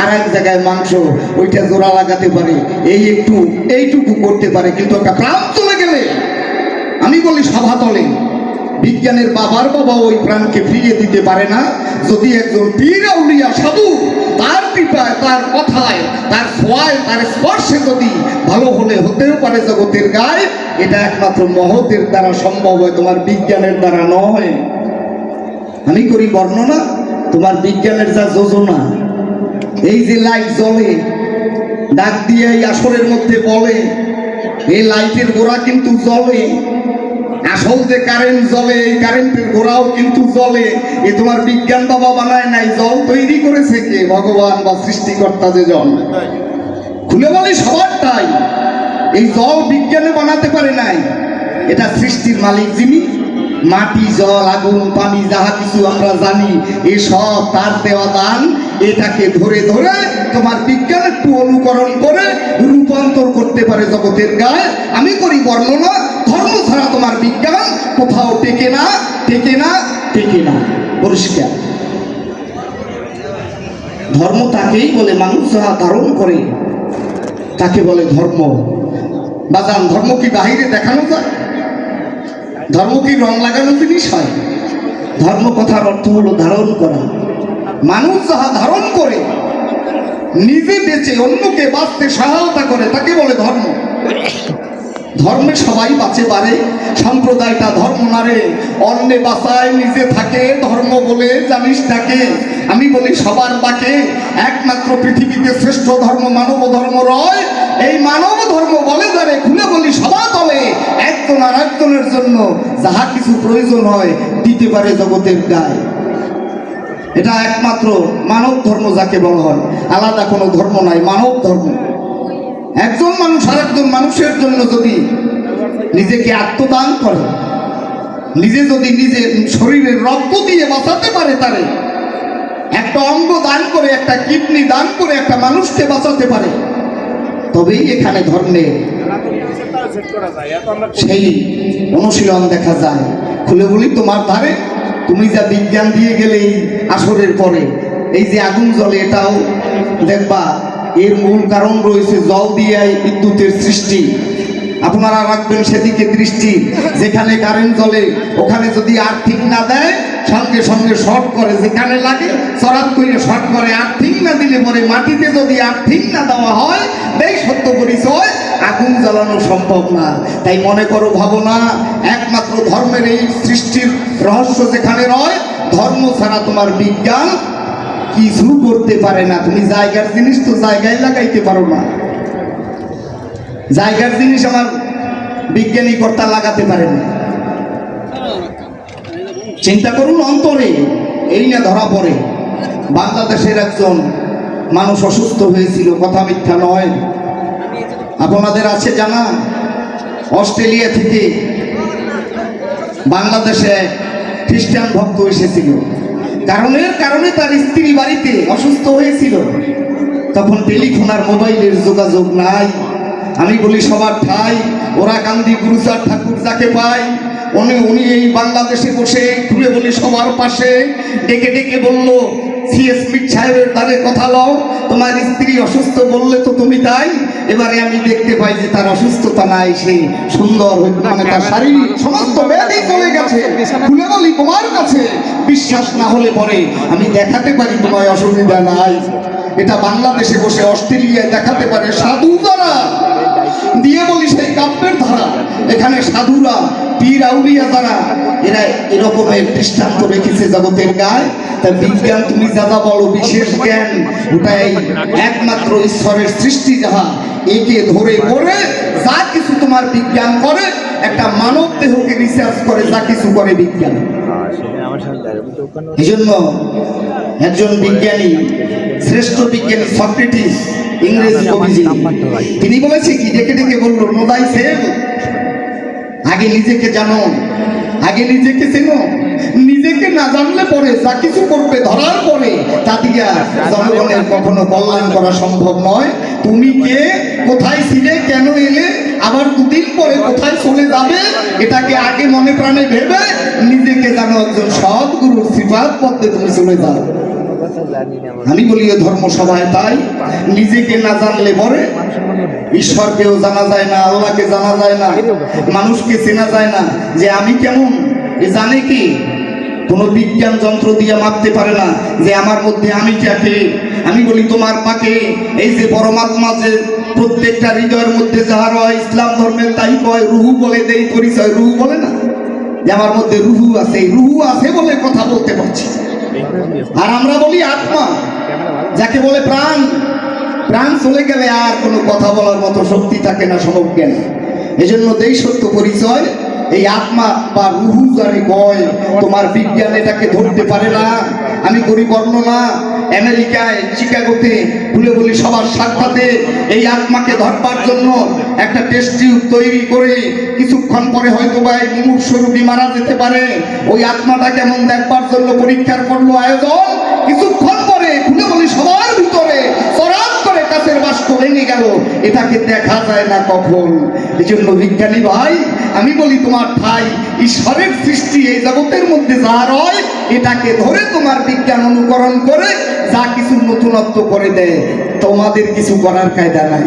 আর এক জায়গায় মাংস ওইটা জোড়া লাগাতে পারে, এই একটু, এইটুকু করতে পারে, কিন্তু একটা প্রাণ চলে গেলে। আমি বলি সভাতলে বিজ্ঞানের বাবার বাবা ওই প্রাণকে ফিরিয়ে দিতে পারে না। যদি একজন পীর আউলিয়া সাধু, তার কৃপায় তার কথায়, তার সোয়ায়, তার স্পর্শে যদি ভালো হলে হতেও পারে জগতের গায়ে, এটা একমাত্র মহতের দ্বারা সম্ভব হয়, তোমার বিজ্ঞানের দ্বারা নয়। আমি করি বর্ণনা, তোমার বিজ্ঞানের যা যোজনা এই যে লাইট জ্বলে, ডাক দিয়ে এই আসরের মধ্যে বলে, এই লাইটের গোড়া কিন্তু জ্বলে, আসল যে কারেন্ট জ্বলে, এই কারেন্টের গোড়াও কিন্তু জ্বলে। এ তোমার বিজ্ঞান বাবা বানায় নাই, জল তৈরি করেছে কে? ভগবান বা সৃষ্টিকর্তা যে জল খুলে বলি সবারটাই এই জল বিজ্ঞানে বানাতে পারে নাই। এটা সৃষ্টির মালিক যিনি, মাটি, জল, আগুন, পানি, যাহা কিছু আমরা জানি এসব তার দেওয়া দান। এটাকে ধরে ধরে তোমার বিজ্ঞান একটু অনুকরণ করে রূপান্তর করতে পারে জগতের গায়ে। আমি করি বর্ণনা, ধর্ম ছাড়া তোমার বিজ্ঞান কোথাও টেকে না টেকে না টেকে না। পরিষ্কার। ধর্ম তাকেই বলে, মানুষ যাহা ধারণ করে, তাকে বলে ধর্ম। বাজান, ধর্ম কি বাহিরে দেখানো যায়? ধর্ম কি রং লাগানো জিনিস হয়? ধর্ম কথার অর্থ হলো ধারণ করা। মানুষ যাহা ধারণ করে, নিজে বেঁচে অন্যকে বাঁচতে সহায়তা করে, তাকে বলে ধর্ম। ধর্মে সবাই বাঁচে পারে, সম্প্রদায়টা ধর্ম নারে অন্যে বাঁচায়, নিজে থাকে, ধর্ম বলে জানিস তাকে। আমি বলি সবার বাকে, একমাত্র পৃথিবীতে শ্রেষ্ঠ ধর্ম মানব ধর্ম রয়। এই মানব ধর্ম বলে যারে খুলে বলি সবার তলে একজন আর একজনের জন্য যাহা কিছু প্রয়োজন হয়, দিতে পারে জগতের গায়ে এটা একমাত্র মানব ধর্ম যাকে বলা হয়। আলাদা কোনো ধর্ম নাই, মানব ধর্ম। একজন মানুষ আর একজন মানুষের জন্য যদি নিজেকে আত্মদান করে, নিজে যদি নিজের শরীরের রক্ত দিয়ে বাঁচাতে পারে তারে, একটা অঙ্গ দান করে, একটা কিডনি দান করে একটা মানুষকে বাঁচাতে পারে, তবেই এখানে ধর্মের সেই অনুশীলন দেখা যায়। খুলে বলি, তোমার ধারে তুমি যা বিজ্ঞান দিয়ে গেলে এই আসরের পরে। এই যে আগুন জ্বলে, এটাও দেখবা, এর মূল কারণ রয়েছে জল দিয়ে বিদ্যুতের সৃষ্টি। আপনারা রাখবেন সেদিকে দৃষ্টি। যেখানে কারেন্ট জ্বলে, ওখানে যদি আর্থিক না দেয়, সঙ্গে সঙ্গে শর্ট করে। যেখানে লাগে চরাত করে শর্ট করে। আর্থিক না দিলে পরে মাটিতে যদি আর্থিক না দেওয়া হয় এই সত্য পরিচয় আগুন জ্বালানো সম্ভব না। তাই মনে করো, ভাবনা, একমাত্র ধর্মের এই সৃষ্টির রহস্য যেখানে রয়, ধর্ম ছাড়া তোমার বিজ্ঞান কিছু করতে পারে না। তুমি জায়গার জিনিস তো জায়গায় লাগাইতে পারো না। জায়গার জিনিস আমার বিজ্ঞানী কর্তা লাগাতে পারে না। চিন্তা করুন, অন্তরে, এই না ধরা পড়ে। বাংলাদেশের একজন মানুষ অসুস্থ হয়েছিল, কথা মিথ্যা নয়। আপনাদের আছে জানা? অস্ট্রেলিয়া থেকে বাংলাদেশে খ্রিস্টান ভক্ত এসেছিল। কারণের কারণে তার স্ত্রী বাড়িতে অসুস্থ হয়েছিল। তখন টেলিফোন আর মোবাইলের যোগাযোগ নাই। আমি বলি, সবার ঠাই, ওরা কান্দি গুরুচার ঠাকুর যাকে পায়, উনি উনি এই বাংলাদেশে বসে খুলে বলি, সবার পাশে ডেকে ডেকে বলল সিএস মিট সাহেবের তারে কথা লও, তোমার স্ত্রী অসুস্থ বললে তো তুমি তাই এবারে আমি দেখতে পাই যে তার অসুস্থতা নাই, সে সুন্দর মানে তার শারীরিক সমস্ত ব্যাধি চলে গেছে। খুলে তোমার কাছে বিশ্বাস না হলে পরে আমি দেখাতে পারি তোমায় অসুবিধা নাই। এটা বাংলাদেশে বসে, অস্ট্রেলিয়ায় দেখাতে পারে সাধু দ্বারা দিয়ে বলি সেই কাব্যের ধারা। এখানে সাধুরা, পীর আউলিয়া দ্বারা এরা এরকমের দৃষ্টান্ত রেখেছে জগতের গায়ে। তা বিজ্ঞান তুমি যা যা বিশেষ জ্ঞান, ওটাই একমাত্র ঈশ্বরের সৃষ্টি যাহা। একে ধরে করে যা কিছু তোমার বিজ্ঞান করে, একটা মানব দেহকে রিসার্চ করে, যা কিছু করে বিজ্ঞান। এই জন্য একজন বিজ্ঞানী, শ্রেষ্ঠ বিজ্ঞানী সক্রেটিস, ইংরেজি কবি তিনি বলেছে কি, ডেকে ডেকে বলল নোদাই সেল আগে নিজেকে জানো, আগে নিজেকে চেনো, নিজেকে না জানলে পরে যা কিছু করবে ধরার পরে জনগণের কখনো কল্যাণ করা সম্ভব নয়। তুমি কে, কোথায় ছিলে, কেন এলে, আবার দুদিন পরে কোথায় চলে যাবে, এটাকে আগে মনে প্রাণে ভেবে নিজেকে জানো একজন সৎ গুরুর শ্রীপাদ পথে তুমি চলে যাও। আমি বলি ধর্ম সভায় তাই। নিজেকে না জানলে পরে ঈশ্বরকেও জানা যায় না, আল্লাহকে জানা যায় না, মানুষকে চেনা যায় না যে আমি কেমন জানে কি? কোন বিজ্ঞান যন্ত্র দিয়ে মাপতে পারে না যে আমার মধ্যে আমি কে আমি বলি, তোমার পাকে এই যে পরমাত্মা যে প্রত্যেকটা হৃদয়ের মধ্যে যাহার হয় ইসলাম ধর্মের তাই কয়, রুহু বলে দেই পরিচয়। রুহু বলে না? যে আমার মধ্যে রুহু আছে রুহু আছে বলে কথা বলতে পারছি। আর আমরা বলি আত্মা, যাকে বলে প্রাণ। প্রাণ চলে গেলে আর কোনো কথা বলার মতো শক্তি থাকে না, সমজ্ঞান। এজন্য দেই সত্য পরিচয়। এই আত্মা বা রুহু যারে কয় তোমার বিজ্ঞান এটাকে ধরতে পারে না। আমি করি বর্ণনা আমেরিকায়, চিকাগোতে খুলে বলি সবার সাক্ষাতে এই আত্মাকে ধরবার জন্য একটা টেস্ট টিউব তৈরি করে কিছুক্ষণ পরে হয়তো বা এই মুমূর্ষ রোগী মারা যেতে পারে। ওই আত্মাটা কেমন দেখবার জন্য পরীক্ষার করল আয়োজন। কিছুক্ষণ পরে খুলে বলি সবার ভিতরে করে কাছের বাস্ক ভেঙে গেল। এটাকে দেখা যায় না কখন? এই জন্য বিজ্ঞানী ভাই আমি বলি তোমার ঠাই ঈশ্বরের সৃষ্টি এই জগতের মধ্যে যা রয়, এটাকে ধরে তোমার বিজ্ঞান অনুকরণ করে যা কিছু নতুনত্ব করে দেয়। তোমাদের কিছু করার কায়দা নাই।